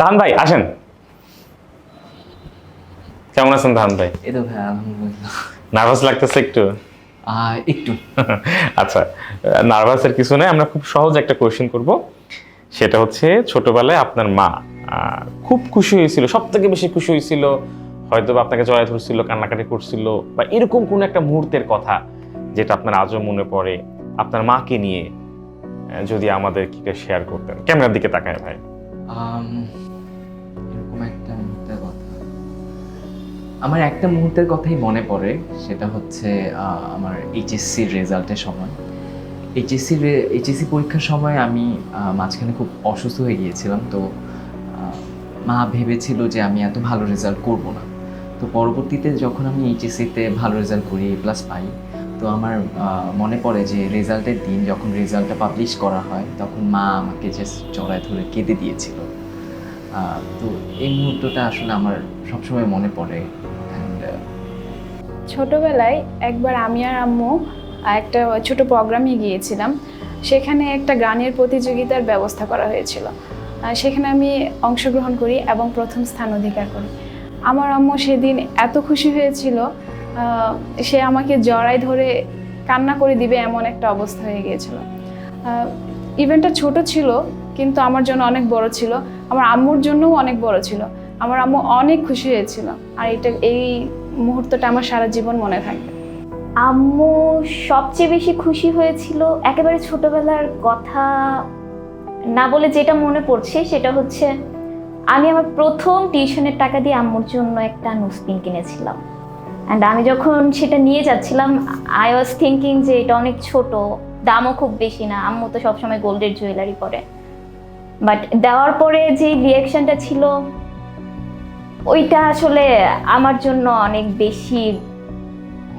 তাহান ভাই আসেন। কেমন আছেন তাহান ভাই? এই তো ভাই আলহামদুলিল্লাহ। নার্ভাস লাগতেছে একটু? একটু। আচ্ছা নার্ভাসের কিছু নেই আমরা খুব সহজ একটা কোয়েশ্চেন করব। সেটা হচ্ছে ছোটবেলায় আপনার মা খুব খুশি হয়েছিল সব থেকে বেশি খুশি হয়েছিল হয়তো বা আপনাকে জড়ায় ধরছিল কান্নাকাটি করছিল বা এরকম কোন একটা মুহূর্তের কথা যেটা আপনার আজও মনে পড়ে আপনার মাকে নিয়ে যদি আমাদের কি শেয়ার করতেন। ক্যামেরার দিকে তাকায় ভাই। আমার একটা মুহূর্তের কথাই মনে পড়ে, সেটা হচ্ছে আমার এইচএসসির রেজাল্টের সময়। এইচএসসি এইচএসসি পরীক্ষার সময় আমি মাঝখানে খুব অসুস্থ হয়ে গিয়েছিলাম, তো মা ভেবেছিল যে আমি এত ভালো রেজাল্ট করব না। তো পরবর্তীতে যখন আমি এইচএসসিতে ভালো রেজাল্ট করি এ প্লাস পাই, তো আমার মনে পড়ে যে রেজাল্টের দিন যখন রেজাল্টটা পাবলিশ করা হয়, তখন মা আমাকে জাস্ট জড়ায় ধরে কেঁদে দিয়েছিল। তো এই মুহূর্তটা আসলে আমার সবসময় মনে পড়ে। ছোটবেলায় একবার আমি আর আম্মু একটা ছোট প্রোগ্রামে গিয়েছিলাম। সেখানে একটা গানের প্রতিযোগিতার ব্যবস্থা করা হয়েছিল। সেখানে আমি অংশগ্রহণ করি এবং প্রথম স্থান অধিকার করি। আমার আম্মু সেদিন এত খুশি হয়েছিল সে আমাকে জড়ায় ধরে কান্না করে দিবে এমন একটা অবস্থা হয়ে গিয়েছিল। ইভেন্টটা ছোট ছিল, কিন্তু আমার জন্য অনেক বড় ছিল। আমার আম্মুর জন্যও অনেক বড় ছিল। আমার আম্মু অনেক খুশি হয়েছিল। আর এটা এই মুহূর্তটা আমার সারা জীবন মনে থাকবে। আম্মু সবচেয়ে বেশি খুশি হয়েছিল একেবারে ছোটবেলার কথা না বলে যেটা মনে পড়ছে সেটা হচ্ছে আমি আমার প্রথম টিউশনের টাকা দিয়ে আম্মুর জন্য একটা নুসপিন কিনেছিলাম। অ্যান্ড আমি যখন সেটা নিয়ে যাচ্ছিলাম আই ওয়াজ থিঙ্কিং যে এটা অনেক ছোট, দামও খুব বেশি না, আম্মু তো সবসময় গোল্ডের জুয়েলারি পরে। বাট দেওয়ার পরে যে রিয়াকশনটা ছিল ওইটা আসলে আমার জন্য অনেক বেশি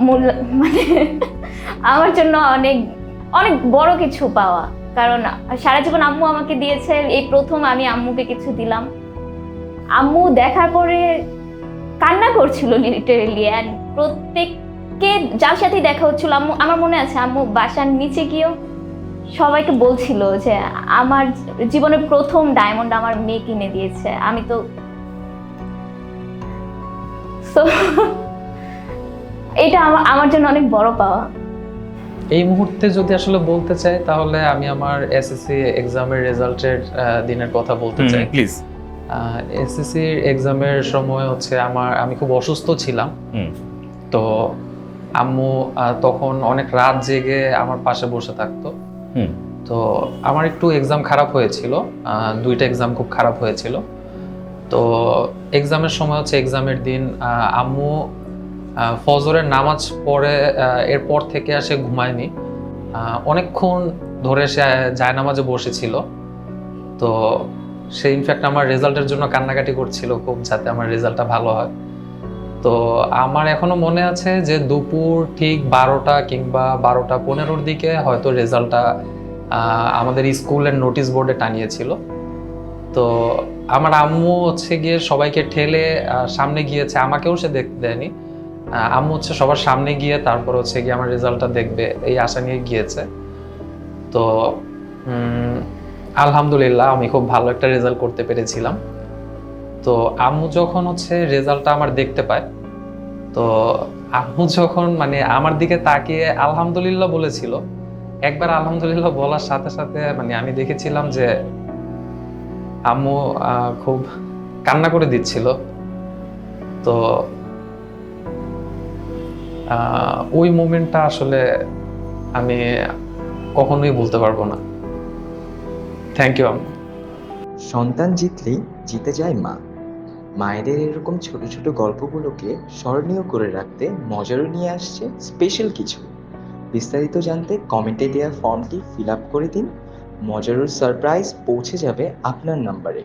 মূল্য মানে আমার জন্য অনেক অনেক বড় কিছু পাওয়া। কারণ সারা জীবন আম্মু আমাকে দিয়েছে, এই প্রথম আমি আম্মুকে কিছু দিলাম। আম্মু দেখার পরে কান্না করছিল লিটারেলি অ্যান্ড প্রত্যেককে যার সাথে দেখা হচ্ছিল, আম্মু, আমার মনে আছে, আম্মু বাসার নিচে গিয়েও সবাইকে বলছিল যে, আমার জীবনের প্রথম ডায়মন্ড আমার মেয়ে কিনে দিয়েছে। আমি তো So, এটা আমা- আমার জন্য অনেক বড় পাওয়া। এই মুহূর্তে যদি আসলে বলতে চাই তাহলে আমি আমার এসএসসি এক্সামের রেজাল্টের দিনের কথা বলতে চাই। প্লিজ এসএসসি এক্সামের সময় হচ্ছে আমার আমি খুব অসুস্থ ছিলাম। তো আম্মু তখন অনেক রাত জেগে আমার পাশে বসে থাকতো। হুম। তো আমার একটু এক্সাম খারাপ হয়েছিল। আহ, দুইটা এক্সাম খুব খারাপ হয়েছিল। তো এক্সামের সময় হচ্ছে এক্সামের দিন আম্মু ফজরের নামাজ পড়ে এরপর থেকে আর সে ঘুমায়নি। অনেকক্ষণ ধরে সে জায় নামাজে বসেছিল। তো সে ইনফ্যাক্ট আমার রেজাল্টের জন্য কান্নাকাটি করছিল খুব যাতে আমার রেজাল্টটা ভালো হয়। তো আমার এখনও মনে আছে যে দুপুর ঠিক বারোটা কিংবা বারোটা পনেরোর দিকে হয়তো রেজাল্টটা আমাদের স্কুলের নোটিশ বোর্ডে টানিয়েছিল তো আমার আম্মু হচ্ছে গিয়ে সবাইকে ঠেলে সামনে গিয়েছে। আমাকেও সে দেখতে দেয়নি। আম্মু হচ্ছে সবার সামনে গিয়ে তারপর হচ্ছে গিয়ে আমার রেজাল্টটা দেখবে, এই আশা নিয়ে গিয়েছে। তো আলহামদুলিল্লাহ আমি খুব ভালো একটা রেজাল্ট করতে পেরেছিলাম। তো আম্মু যখন হচ্ছে রেজাল্টটা আমার দেখতে পায়, তো আম্মু যখন মানে আমার দিকে তাকিয়ে আলহামদুলিল্লাহ বলেছিল, একবার আলহামদুলিল্লাহ বলার সাথে সাথে মানে আমি দেখেছিলাম যে আম্মু খুব কান্না করে দিচ্ছিল। তো ওই মোমেন্টটা আসলে আমি কখনোই বলতে পারব না। থ্যাংক ইউ আম্মু। সন্তান জিতলেই জিতে যায় মা। মায়েদের এরকম ছোট ছোট গল্পগুলোকে স্মরণীয় করে রাখতে মজারও নিয়ে আসছে স্পেশাল কিছু। বিস্তারিত জানতে কমেন্টে দেওয়া ফর্মটি ফিল আপ করে দিন। মজারুর সারপ্রাইজ পৌঁছে যাবে আপনার নাম্বারে